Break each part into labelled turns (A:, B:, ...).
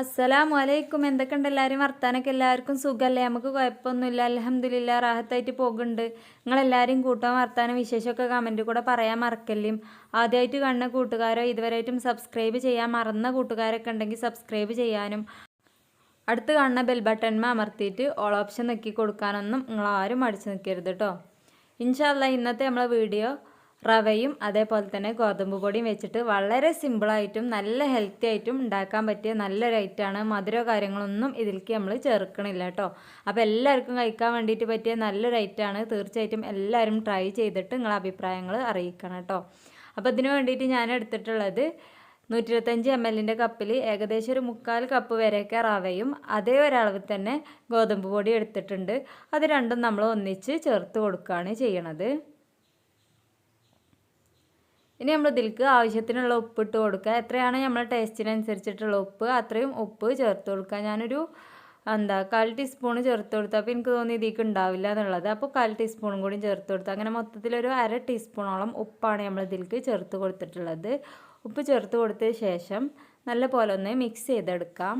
A: അസ്സലാമു അലൈക്കും എന്തൊക്കെയുണ്ട് എല്ലാവരും? വർത്താനൊക്കെ എല്ലാവർക്കും സുഖമല്ലേ നമുക്ക് കുഴപ്പമൊന്നുമില്ല. അലഹമ്മദില്ല റാഹത്തായിട്ട് പോകുന്നുണ്ട്. നിങ്ങളെല്ലാവരും കൂട്ടാൻ വർത്താനം വിശേഷമൊക്കെ കമന്റ് കൂടെ പറയാൻ മറക്കല്ലേ? ആദ്യമായിട്ട് കാണുന്ന കൂട്ടുകാരോ ഇതുവരെയായിട്ടും സബ്സ്ക്രൈബ് ചെയ്യാൻ മറന്ന കൂട്ടുകാരൊക്കെ ഉണ്ടെങ്കിൽ സബ്സ്ക്രൈബ് ചെയ്യാനും. അടുത്ത് കാണുന്ന ബെൽ ബട്ടൺമ അമർത്തിയിട്ട് ഓൾ ഓപ്ഷൻ നോക്കി കൊടുക്കാനൊന്നും നിങ്ങളാരും മടിച്ചു നിൽക്കരുത് കേട്ടോ ഇൻഷാല്ല ഇന്നത്തെ നമ്മളെ വീഡിയോ റവയും അതേപോലെ തന്നെ ഗോതമ്പ് പൊടിയും വെച്ചിട്ട് വളരെ സിമ്പിളായിട്ടും നല്ല ഹെൽത്തി ആയിട്ടും ഉണ്ടാക്കാൻ പറ്റിയ നല്ലൊരു ഐറ്റമാണ് മധുരോ കാര്യങ്ങളൊന്നും ഇതിലേക്ക് നമ്മൾ ചേർക്കണില്ല കേട്ടോ. അപ്പോൾ എല്ലാവർക്കും കഴിക്കാൻ വേണ്ടിയിട്ട് പറ്റിയ നല്ലൊരു ഐറ്റമാണ് തീർച്ചയായിട്ടും എല്ലാവരും ട്രൈ ചെയ്തിട്ട് നിങ്ങളെ അഭിപ്രായങ്ങൾ അറിയിക്കണം കേട്ടോ. അപ്പോൾ ഇതിന് വേണ്ടിയിട്ട് ഞാൻ എടുത്തിട്ടുള്ളത് നൂറ്റി ഇരുപത്തഞ്ച് എം എല്ലിന്റെ കപ്പിൽ ഏകദേശം ഒരു മുക്കാൽ കപ്പ് വരെയൊക്കെ റവയും അതേ ഒരളവിൽ തന്നെ ഗോതമ്പ് പൊടി എടുത്തിട്ടുണ്ട്. അത് രണ്ടും നമ്മൾ ഒന്നിച്ച് ചേർത്ത് കൊടുക്കുകയാണ് ചെയ്യണത്. ഇനി നമ്മൾ ഇതിലേക്ക് ആവശ്യത്തിനുള്ള ഉപ്പ് ഇട്ട് കൊടുക്കുക. എത്രയാണ് നമ്മളെ ടേസ്റ്റിനനുസരിച്ചിട്ടുള്ള ഉപ്പ്? അത്രയും ഉപ്പ് ചേർത്ത് കൊടുക്കുക. ഞാനൊരു എന്താ കാൽ ടീസ്പൂൺ ചേർത്ത് കൊടുത്തു അപ്പോൾ എനിക്ക് തോന്നി ഇതിലേക്ക് ഉണ്ടാവില്ല എന്നുള്ളത്. അപ്പോൾ കാൽ ടീസ്പൂണും കൂടി ചേർത്ത് കൊടുത്തു. അങ്ങനെ മൊത്തത്തിലൊരു അര ടീസ്പൂണോളം ഉപ്പാണ് നമ്മൾ ഇതിലേക്ക് ചേർത്ത് കൊടുത്തിട്ടുള്ളത്. ഉപ്പ് ചേർത്ത് കൊടുത്തതിന് ശേഷം നല്ല പോലെ ഒന്ന് മിക്സ് ചെയ്തെടുക്കാം.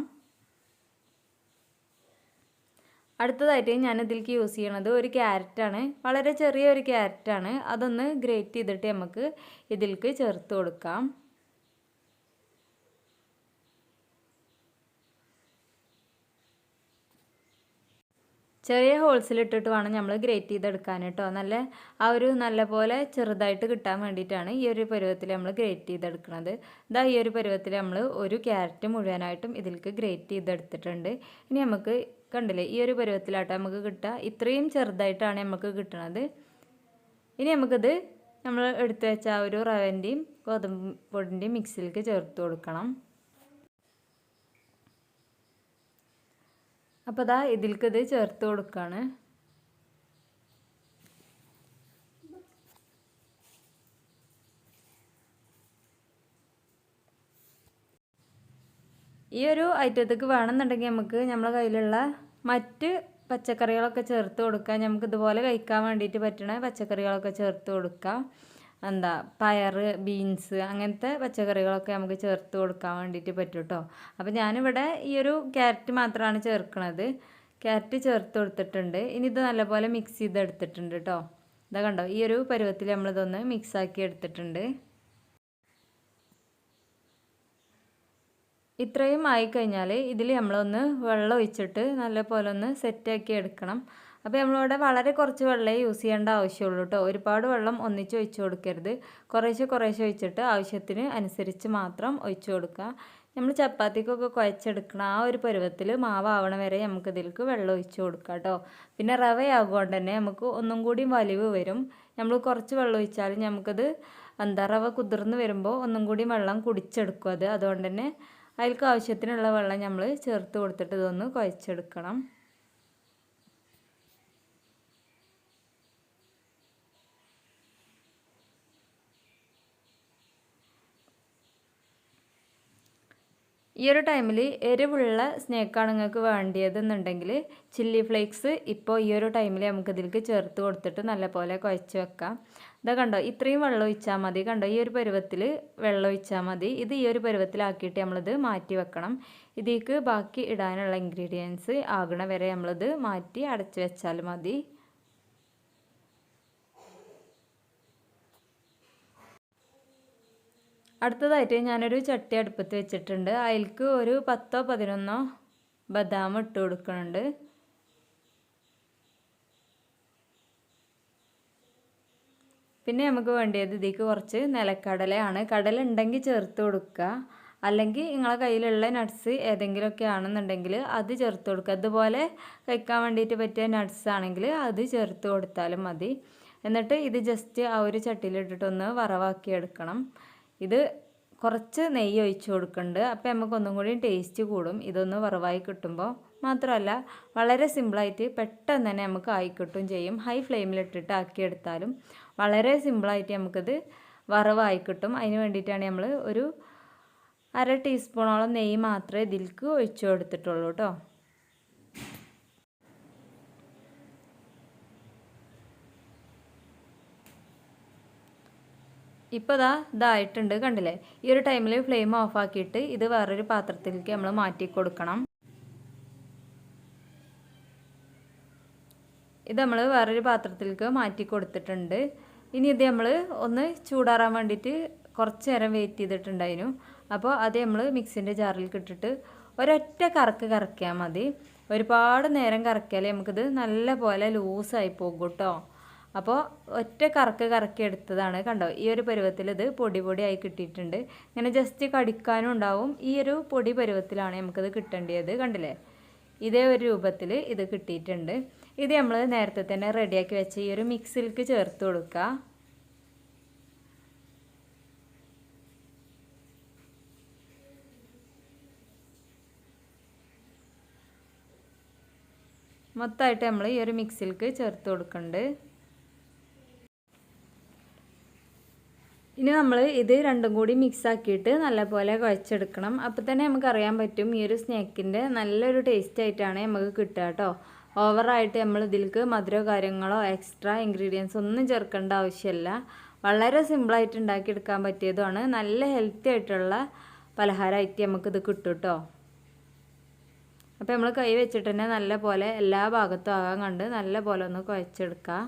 A: അടുത്തതായിട്ട് ഞാൻ ഇതിലേക്ക് യൂസ് ചെയ്യണത് ഒരു ക്യാരറ്റാണ് വളരെ ചെറിയ ഒരു ക്യാരറ്റാണ് അതൊന്ന് ഗ്രേറ്റ് ചെയ്തിട്ട് നമുക്ക് ഇതിലേക്ക് ചേർത്ത് കൊടുക്കാം. ചെറിയ ഹോൾസിലിട്ടിട്ട് വേണം നമ്മൾ ഗ്രേറ്റ് ചെയ്തെടുക്കാൻ കേട്ടോ നല്ല ആ ഒരു നല്ല പോലെ ചെറുതായിട്ട് കിട്ടാൻ വേണ്ടിയിട്ടാണ് ഈ ഒരു പരുവത്തിൽ നമ്മൾ ഗ്രേറ്റ് ചെയ്തെടുക്കുന്നത് ഇതാ ഈ ഒരു പരുവത്തിൽ നമ്മൾ ഒരു ക്യാരറ്റ് മുഴുവനായിട്ടും ഇതിലേക്ക് ഗ്രേറ്റ് ചെയ്തെടുത്തിട്ടുണ്ട്. ഇനി നമുക്ക് കണ്ടില്ലേ? ഈ ഒരു പരുവത്തിലാട്ടോ നമുക്ക് കിട്ടുക. ഇത്രയും ചെറുതായിട്ടാണ് നമുക്ക് കിട്ടണത്. ഇനി നമുക്കിത് നമ്മൾ എടുത്തു വെച്ച ആ ഒരു റവന്റെയും ഗോതമ്പ് പൊടിന്റെയും മിക്സിയിലേക്ക് ചേർത്ത് കൊടുക്കണം. അപ്പോൾ അതാ ഇതിൽക്കത് ഇത് ചേർത്ത് കൊടുക്കുകയാണ് ഈ ഒരു ഐറ്റത്തേക്ക് വേണമെന്നുണ്ടെങ്കിൽ നമുക്ക് നമ്മളെ കയ്യിലുള്ള മറ്റ് പച്ചക്കറികളൊക്കെ ചേർത്ത് കൊടുക്കാം. നമുക്ക് ഇതുപോലെ കഴിക്കാൻ വേണ്ടിയിട്ട് പറ്റണ പച്ചക്കറികളൊക്കെ ചേർത്ത് കൊടുക്കാം. എന്താ പയർ ബീൻസ് അങ്ങനത്തെ പച്ചക്കറികളൊക്കെ നമുക്ക് ചേർത്ത് കൊടുക്കാൻ വേണ്ടിയിട്ട് പറ്റും കേട്ടോ അപ്പോൾ ഞാനിവിടെ ഈ ഒരു ക്യാരറ്റ് മാത്രമാണ് ചേർക്കുന്നത് ക്യാരറ്റ് ചേർത്ത് കൊടുത്തിട്ടുണ്ട്. ഇനി ഇത് നല്ലപോലെ മിക്സ് ചെയ്തെടുത്തിട്ടുണ്ട് കേട്ടോ ഇതാ കണ്ടോ ഈ ഒരു പരുവത്തിൽ നമ്മളിതൊന്ന് മിക്സാക്കി എടുത്തിട്ടുണ്ട്. ഇത്രയും ആയിക്കഴിഞ്ഞാൽ ഇതിൽ നമ്മളൊന്ന് വെള്ളം ഒഴിച്ചിട്ട് നല്ലപോലെ ഒന്ന് സെറ്റാക്കി എടുക്കണം. അപ്പോൾ നമ്മളിവിടെ വളരെ കുറച്ച് വെള്ളമേ യൂസ് ചെയ്യേണ്ട ആവശ്യമുള്ളൂ കേട്ടോ ഒരുപാട് വെള്ളം ഒന്നിച്ച് ഒഴിച്ചു കൊടുക്കരുത്. കുറേശ്ശെ കുറേശ്ശെ ഒഴിച്ചിട്ട് ആവശ്യത്തിന് അനുസരിച്ച് മാത്രം ഒഴിച്ചു കൊടുക്കുക. നമ്മൾ ചപ്പാത്തിക്കൊക്കെ കുഴച്ചെടുക്കണം ആ ഒരു പരുവത്തിൽ മാവാവണ വരെ നമുക്ക് ഇതിലേക്ക് വെള്ളം ഒഴിച്ചു കൊടുക്കാം കേട്ടോ പിന്നെ റവയാകൊണ്ട് തന്നെ നമുക്ക് ഒന്നും കൂടി വലിവ് വരും. നമ്മൾ കുറച്ച് വെള്ളം ഒഴിച്ചാലും നമുക്കത് എന്താ റവ കുതിർന്ന് വരുമ്പോൾ ഒന്നും കൂടി വെള്ളം കുടിച്ചെടുക്കും അത്. അതുകൊണ്ട് തന്നെ അതിലേക്ക് ആവശ്യത്തിനുള്ള വെള്ളം നമ്മൾ ചേർത്ത് കൊടുത്തിട്ട് ഇതൊന്ന് കുഴച്ചെടുക്കണം. ഈ ഒരു ടൈമിൽ എരിവുള്ള സ്നേക്കാണ് നിങ്ങൾക്ക് വേണ്ടിയതെന്നുണ്ടെങ്കിൽ ചില്ലി ഫ്ലേക്സ് ഇപ്പോൾ ഈ ഒരു ടൈമിൽ നമുക്കിതിലേക്ക് ചേർത്ത് കൊടുത്തിട്ട് നല്ലപോലെ കുഴച്ച് വെക്കാം. ഇതാ കണ്ടോ ഇത്രയും വെള്ളം ഒഴിച്ചാൽ മതി. കണ്ടോ ഈ ഒരു പരുവത്തിൽ വെള്ളം ഒഴിച്ചാൽ മതി. ഇത് ഈ ഒരു പരുവത്തിലാക്കിയിട്ട് നമ്മളിത് മാറ്റി വെക്കണം. ഇതിലേക്ക് ബാക്കി ഇടാനുള്ള ഇൻഗ്രീഡിയൻസ് ആകണ വരെ നമ്മളിത് മാറ്റി അടച്ചു വെച്ചാൽ മതി. അടുത്തതായിട്ട് ഞാനൊരു ചട്ടി അടുപ്പത്ത് വെച്ചിട്ടുണ്ട്. അതിലേക്ക് ഒരു പത്തോ പതിനൊന്നോ ബദാം ഇട്ട് കൊടുക്കുന്നുണ്ട്. പിന്നെ നമുക്ക് വേണ്ടിയത് ഇതിലേക്ക് കുറച്ച് നിലക്കടലയാണ്. കടല ഉണ്ടെങ്കിൽ ചേർത്ത് കൊടുക്കുക. അല്ലെങ്കിൽ നിങ്ങളെ കയ്യിലുള്ള നട്ട്സ് ഏതെങ്കിലുമൊക്കെ ആണെന്നുണ്ടെങ്കിൽ അത് ചേർത്ത് കൊടുക്കുക. അതുപോലെ കഴിക്കാൻ വേണ്ടിയിട്ട് പറ്റിയ നട്ട്സ് ആണെങ്കിൽ അത് ചേർത്ത് കൊടുത്താലും മതി. എന്നിട്ട് ഇത് ജസ്റ്റ് ആ ഒരു ചട്ടിയിലിട്ടിട്ടൊന്ന് വറവാക്കി എടുക്കണം ഇത് കുറച്ച് നെയ്യ് ഒഴിച്ച് കൊടുക്കുന്നുണ്ട്. അപ്പോൾ നമുക്ക് ഒന്നും കൂടി ടേസ്റ്റ് കൂടും. ഇതൊന്ന് വറവായി കിട്ടുമ്പോൾ മാത്രമല്ല വളരെ സിമ്പിളായിട്ട് പെട്ടെന്ന് തന്നെ നമുക്ക് ആയിക്കിട്ടും ചെയ്യും. ഹൈ ഫ്ലെയിമിലിട്ടിട്ട് ആക്കിയെടുത്താലും വളരെ സിമ്പിളായിട്ട് നമുക്കിത് വറവായി കിട്ടും. അതിന് വേണ്ടിയിട്ടാണ് നമ്മൾ ഒരു അര ടീസ്പൂണോളം നെയ്യ് മാത്രമേ ഇതിലേക്ക് ഒഴിച്ചു കൊടുത്തിട്ടുള്ളൂ കേട്ടോ. ഇപ്പോൾ ഇതാ ഇതായിട്ടുണ്ട് കണ്ടില്ലേ? ഈ ഒരു ടൈമിൽ ഫ്ലെയിം ഓഫാക്കിയിട്ട് ഇത് വേറൊരു പാത്രത്തിലേക്ക് നമ്മൾ മാറ്റി കൊടുക്കണം. ഇത് നമ്മൾ വേറൊരു പാത്രത്തിലേക്ക് മാറ്റി കൊടുത്തിട്ടുണ്ട്. ഇനി ഇത് നമ്മൾ ഒന്ന് ചൂടാറാൻ വേണ്ടിയിട്ട് കുറച്ച് നേരം വെയിറ്റ് ചെയ്തിട്ടുണ്ടായിരുന്നു. അപ്പോൾ അത് നമ്മൾ മിക്സിന്റെ ജാറിൽ ഇട്ടിട്ട് ഒരൊറ്റ കറക്ക് കറക്കിയാൽ മതി. ഒരുപാട് നേരം കറക്കിയാലേ നമുക്കിത് നല്ല പോലെ ലൂസായി പോകും കേട്ടോ അപ്പോൾ ഒറ്റ കറക്ക് കറക്കി എടുത്തതാണ് കണ്ടോ? ഈ ഒരു പരുവത്തിൽ ഇത് പൊടി പൊടിയായി കിട്ടിയിട്ടുണ്ട്. ഇങ്ങനെ ജസ്റ്റ് കടിക്കാനും ഉണ്ടാവും. ഈ ഒരു പൊടി പരുവത്തിലാണ് നമുക്കിത് കിട്ടേണ്ടത് കണ്ടില്ലേ? ഇതേ ഒരു രൂപത്തിൽ ഇത് കിട്ടിയിട്ടുണ്ട്. ഇത് നമ്മൾ നേരത്തെ തന്നെ റെഡിയാക്കി വെച്ച് ഈ ഒരു മിക്സിലേക്ക് ചേർത്ത് കൊടുക്കുക മൊത്തമായിട്ട് നമ്മൾ ഈ ഒരു മിക്സിലേക്ക് ചേർത്ത് കൊടുക്കുന്നുണ്ട് ഇനി നമ്മൾ ഇത് രണ്ടും കൂടി മിക്സ് ആക്കിയിട്ട് നല്ലപോലെ കുഴച്ചെടുക്കണം. അപ്പോൾ തന്നെ നമുക്കറിയാൻ പറ്റും ഈ ഒരു സ്നാക്കിന്റെ നല്ലൊരു ടേസ്റ്റ് ആയിട്ടാണ് നമുക്ക് കിട്ടുക കേട്ടോ. ഓവറായിട്ട് നമ്മൾ ഇതിലേക്ക് മധുരോ കാര്യങ്ങളോ എക്സ്ട്രാ ഇൻഗ്രീഡിയൻസ് ഒന്നും ചേർക്കേണ്ട ആവശ്യമില്ല. വളരെ സിമ്പിളായിട്ട് ഉണ്ടാക്കിയെടുക്കാൻ പറ്റിയതുമാണ്. നല്ല ഹെൽത്തി ആയിട്ടുള്ള പലഹാരമായിട്ട് നമുക്കിത് കിട്ടും കേട്ടോ. അപ്പോൾ നമ്മൾ കൈ വെച്ചിട്ട് തന്നെ നല്ല പോലെ എല്ലാ ഭാഗത്തും ആകാൻ കണ്ട് നല്ല പോലെ ഒന്ന് കുഴച്ചെടുക്കുക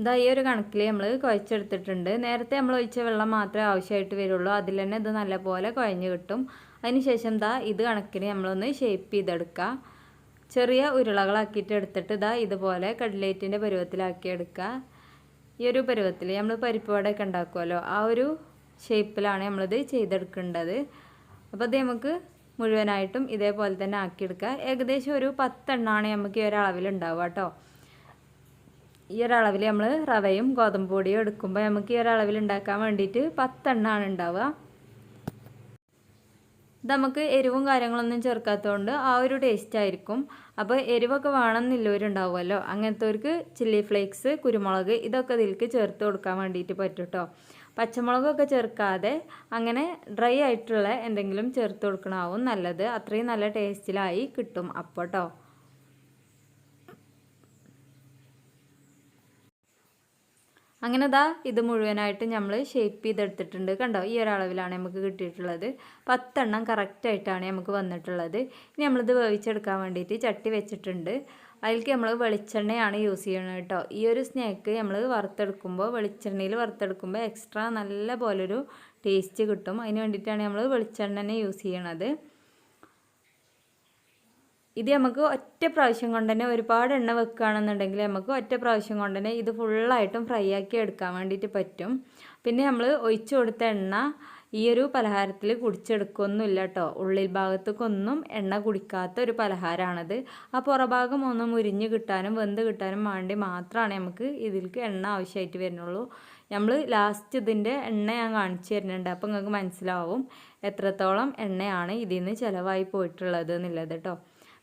A: ഇതാ ഈ ഒരു കണക്കിൽ നമ്മൾ കുഴച്ചെടുത്തിട്ടുണ്ട്. നേരത്തെ നമ്മൾ ഒഴിച്ച വെള്ളം മാത്രമേ ആവശ്യമായിട്ട് വരുള്ളൂ. അതിൽ തന്നെ ഇത് നല്ലപോലെ കുഴഞ്ഞ് കിട്ടും. അതിനുശേഷം ദാ ഇത് കണക്കിന് നമ്മളൊന്ന് ഷേപ്പ് ചെയ്തെടുക്കുക ചെറിയ ഉരുളകളാക്കിയിട്ട് എടുത്തിട്ട് ഇതാ ഇതുപോലെ കട്ലേറ്റിന്റെ പരുവത്തിലാക്കി എടുക്കുക. ഈ ഒരു പരുവത്തിൽ നമ്മൾ പരിപ്പ് വടയൊക്കെ ഉണ്ടാക്കുമല്ലോ ആ ഒരു ഷേപ്പിലാണ് നമ്മളിത് ചെയ്തെടുക്കേണ്ടത്. അപ്പോൾ അത് നമുക്ക് മുഴുവനായിട്ടും ഇതേപോലെ തന്നെ ആക്കിയെടുക്കുക. ഏകദേശം ഒരു പത്തെണ്ണമാണ് നമുക്ക് ഈ ഒരളവിലുണ്ടാവുക കേട്ടോ. ഈ ഒരളവിൽ നമ്മൾ റവയും ഗോതമ്പ് പൊടിയും എടുക്കുമ്പോൾ നമുക്ക് ഈ ഒരളവിൽ ഉണ്ടാക്കാൻ വേണ്ടിയിട്ട് പത്തെണ്ണമാണ് ഉണ്ടാവുക. ഇത് നമുക്ക് എരിവും കാര്യങ്ങളൊന്നും ചേർക്കാത്തതുകൊണ്ട് ആ ഒരു ടേസ്റ്റ് ആയിരിക്കും. അപ്പോൾ എരിവൊക്കെ വേണമെന്നില്ലവരുണ്ടാവുമല്ലോ അങ്ങനത്തെവർക്ക് ചില്ലി ഫ്ലേക്സ് കുരുമുളക് ഇതൊക്കെ ഇതിലേക്ക് ചേർത്ത് കൊടുക്കാൻ വേണ്ടിയിട്ട് പറ്റും കേട്ടോ പച്ചമുളകൊക്കെ ചേർക്കാതെ അങ്ങനെ ഡ്രൈ ആയിട്ടുള്ള എന്തെങ്കിലും ചേർത്ത് കൊടുക്കണമാവും നല്ലത്. അത്രയും നല്ല ടേസ്റ്റിലായി കിട്ടും അപ്പോൾ കേട്ടോ അങ്ങനെ ദാ ഇത് മുഴുവനായിട്ട് നമ്മൾ ഷേപ്പ് ചെയ്തെടുത്തിട്ടുണ്ട്. കണ്ടോ? ഈ ഒരളവിലാണ് നമുക്ക് കിട്ടിയിട്ടുള്ളത്. പത്തെണ്ണം കറക്റ്റായിട്ടാണ് നമുക്ക് വന്നിട്ടുള്ളത്. ഇനി നമ്മളിത് വേവിച്ചെടുക്കാൻ വേണ്ടിയിട്ട് ചട്ടി വെച്ചിട്ടുണ്ട്. അതിലേക്ക് നമ്മൾ വെളിച്ചെണ്ണയാണ് യൂസ് ചെയ്യുന്നത് കേട്ടോ. ഈ ഒരു സ്നാക്ക് നമ്മൾ വറുത്തെടുക്കുമ്പോൾ വെളിച്ചെണ്ണയിൽ വറുത്തെടുക്കുമ്പോൾ എക്സ്ട്രാ നല്ല പോലൊരു ടേസ്റ്റ് കിട്ടും. അതിന് വേണ്ടിയിട്ടാണ് നമ്മൾ വെളിച്ചെണ്ണ യൂസ് ചെയ്യണത്. ഇത് നമുക്ക് ഒറ്റ പ്രാവശ്യം കൊണ്ട് തന്നെ ഒരുപാട് എണ്ണ വെക്കുകയാണെന്നുണ്ടെങ്കിൽ നമുക്ക് ഒറ്റ പ്രാവശ്യം കൊണ്ട് തന്നെ ഇത് ഫുള്ളായിട്ടും ഫ്രൈ ആക്കി എടുക്കാൻ വേണ്ടിയിട്ട് പറ്റും. പിന്നെ നമ്മൾ ഒഴിച്ചു കൊടുത്ത എണ്ണ ഈ ഒരു പലഹാരത്തിൽ കുടിച്ചെടുക്കൊന്നുമില്ല കേട്ടോ ഉള്ളിൽ ഭാഗത്തേക്കൊന്നും എണ്ണ കുടിക്കാത്ത ഒരു പലഹാരമാണത് ആ പുറഭാഗം ഒന്ന് മുരിഞ്ഞ് കിട്ടാനും വെന്ത് കിട്ടാനും വേണ്ടി മാത്രമാണ് നമുക്ക് ഇതിലേക്ക് എണ്ണ ആവശ്യമായിട്ട് വരുന്നുള്ളൂ. നമ്മൾ ലാസ്റ്റ് ഇതിന്റെ എണ്ണ ഞാൻ കാണിച്ചു തരുന്നുണ്ട്. അപ്പോൾ നിങ്ങൾക്ക് മനസ്സിലാവും എത്രത്തോളം എണ്ണയാണ് ഇതിൽ നിന്ന് ചിലവായി പോയിട്ടുള്ളത് എന്നുള്ളത് കേട്ടോ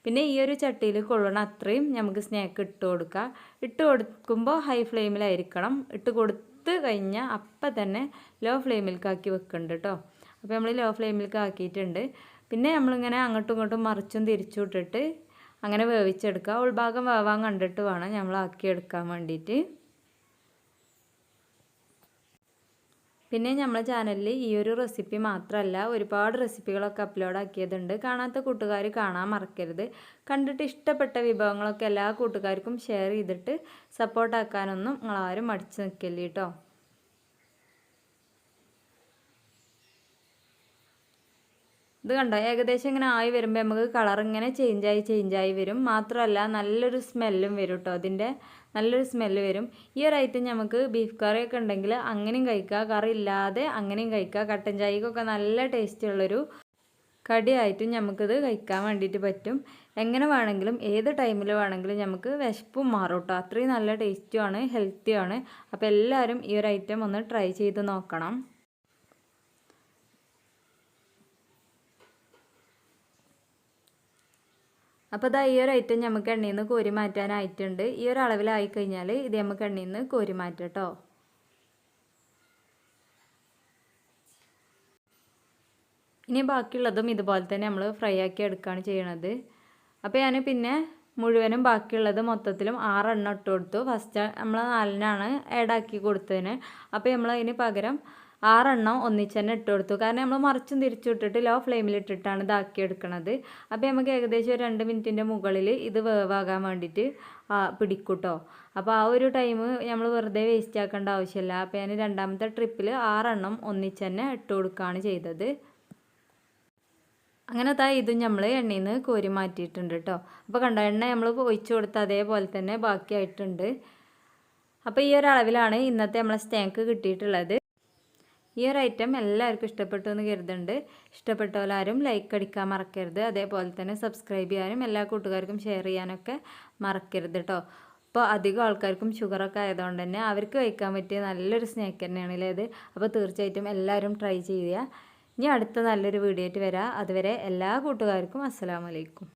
A: പിന്നെ ഈ ഒരു ചട്ടിയിൽ കൊള്ളണ അത്രയും നമുക്ക് സ്നാക്ക് ഇട്ട് കൊടുക്കുക ഇട്ട് കൊടുക്കുമ്പോൾ ഹൈ ഫ്ലെയിമിലായിരിക്കണം ഇട്ട് കൊടുത്ത് കഴിഞ്ഞാൽ അപ്പം തന്നെ ലോ ഫ്ലെയിമിലേക്ക് ആക്കി വെക്കുന്നുണ്ട് കേട്ടോ അപ്പോൾ നമ്മൾ ലോ ഫ്ലെയിമിലേക്ക് ആക്കിയിട്ടുണ്ട്. പിന്നെ നമ്മളിങ്ങനെ അങ്ങോട്ടും ഇങ്ങോട്ടും മറിച്ചും തിരിച്ചും ഇട്ടിട്ട് അങ്ങനെ വേവിച്ചെടുക്കുക ഉൾഭാഗം വേവാൻ കണ്ടിട്ട് വേണം നമ്മൾ ആക്കിയെടുക്കാൻ വേണ്ടിയിട്ട് പിന്നെ നമ്മളെ ചാനലിൽ ഈ ഒരു റെസിപ്പി മാത്രമല്ല ഒരുപാട് റെസിപ്പികളൊക്കെ അപ്ലോഡ് ആക്കിയതുണ്ട്. കാണാത്ത കൂട്ടുകാർ കാണാൻ മറക്കരുത്. കണ്ടിട്ട് ഇഷ്ടപ്പെട്ട വിഭവങ്ങളൊക്കെ എല്ലാ കൂട്ടുകാർക്കും ഷെയർ ചെയ്തിട്ട് സപ്പോർട്ടാക്കാനൊന്നും നിങ്ങളാരും മടിച്ചു നിൽക്കില്ല കേട്ടോ ഇത് കണ്ടോ? ഏകദേശം ഇങ്ങനെ ആയി വരുമ്പോൾ നമുക്ക് കളർ ഇങ്ങനെ ചേഞ്ചായി ചേഞ്ചായി വരും. മാത്രമല്ല നല്ലൊരു സ്മെല്ലും വരും കേട്ടോ അതിന്റെ നല്ലൊരു സ്മെല്ല് വരും. ഈ ഒരു ഐറ്റം നമുക്ക് ബീഫ് കറിയൊക്കെ ഉണ്ടെങ്കിൽ അങ്ങനെയും കഴിക്കുക. കറി ഇല്ലാതെ അങ്ങനെയും കഴിക്കുക. കട്ടൻ ചായക്കൊക്കെ നല്ല ടേസ്റ്റ് ഉള്ളൊരു കടിയായിട്ടും നമുക്കിത് കഴിക്കാൻ വേണ്ടിയിട്ട് പറ്റും. എങ്ങനെ വേണമെങ്കിലും ഏത് ടൈമിൽ വേണമെങ്കിലും നമുക്ക് വിശപ്പും മാറും കേട്ടോ അത്രയും നല്ല ടേസ്റ്റുമാണ് ഹെൽത്തിയാണ് അപ്പോൾ എല്ലാവരും ഈ ഒരു ഐറ്റം ഒന്ന് ട്രൈ ചെയ്ത് നോക്കണം. അപ്പോൾ ഇതാ ഈ ഒരു ഐറ്റം നമുക്ക് എണ്ണയിൽ നിന്ന് കോരി മാറ്റാനായിട്ടുണ്ട്. ഈ ഒരു അളവിലായി കഴിഞ്ഞാൽ ഇത് നമുക്ക് എണ്ണയിൽ നിന്ന് കോരി മാറ്റട്ടോ ഇനി ബാക്കിയുള്ളതും ഇതുപോലെ തന്നെ നമ്മൾ ഫ്രൈ ആക്കി എടുക്കുകയാണ് ചെയ്യണത്. അപ്പോൾ ഞാൻ പിന്നെ മുഴുവനും ബാക്കിയുള്ളത് മൊത്തത്തിലും ആറെണ്ണം ഇട്ട് കൊടുത്തു. ഫസ്റ്റ് നമ്മൾ നാലിനാണ് ആഡാക്കി കൊടുത്തതിന്. അപ്പോൾ നമ്മൾ അതിന് പകരം ആറെണ്ണം ഒന്നിച്ച് തന്നെ ഇട്ട് കൊടുത്തു. കാരണം നമ്മൾ മറിച്ചും തിരിച്ചു ഇട്ടിട്ട് ലോ ഫ്ലെയിമിൽ ഇട്ടിട്ടാണ് ഇതാക്കി എടുക്കുന്നത് അപ്പോൾ നമുക്ക് ഏകദേശം ഒരു രണ്ട് മിനിറ്റിന്റെ മുകളിൽ ഇത് വേവാകാൻ വേണ്ടിയിട്ട് പിടിക്കൂട്ടോ. അപ്പോൾ ആ ഒരു ടൈം നമ്മൾ വെറുതെ വേസ്റ്റ് ആക്കേണ്ട ആവശ്യമില്ല അപ്പോൾ ഞാൻ രണ്ടാമത്തെ ട്രിപ്പിൽ ആറെണ്ണം ഒന്നിച്ച് തന്നെ ഇട്ട് കൊടുക്കുകയാണ് ചെയ്തത്. അങ്ങനെ താ ഇതും നമ്മൾ എണ്ണയിൽ നിന്ന് കോരി മാറ്റിയിട്ടുണ്ട് കേട്ടോ അപ്പോൾ കണ്ട എണ്ണ നമ്മൾ ഒഴിച്ചു കൊടുത്ത അതേപോലെ തന്നെ ബാക്കിയായിട്ടുണ്ട്. അപ്പോൾ ഈ ഒരളവിലാണ് ഇന്നത്തെ നമ്മളെ സ്റ്റാങ്ക് കിട്ടിയിട്ടുള്ളത്. ഈ ഒരു ഐറ്റം എല്ലാവർക്കും ഇഷ്ടപ്പെട്ടു എന്ന് കരുതുന്നുണ്ട്. ഇഷ്ടപ്പെട്ടവരാരും ലൈക്ക് അടിക്കാൻ മറക്കരുത്. അതേപോലെ തന്നെ സബ്സ്ക്രൈബ് ചെയ്യാനും എല്ലാ കൂട്ടുകാർക്കും ഷെയർ ചെയ്യാനൊക്കെ മറക്കരുത് കേട്ടോ അപ്പോൾ അധികം ആൾക്കാർക്കും ഷുഗറൊക്കെ ആയതുകൊണ്ട് തന്നെ അവർക്ക് കഴിക്കാൻ പറ്റിയ നല്ലൊരു സ്നാക്ക് തന്നെയാണ് ഇത്. അപ്പോൾ തീർച്ചയായിട്ടും എല്ലാവരും ട്രൈ ചെയ്യുക. ഇനി അടുത്ത നല്ലൊരു വീഡിയോ ആയിട്ട് വരാം. അതുവരെ എല്ലാ കൂട്ടുകാർക്കും അസ്സലാമലൈക്കും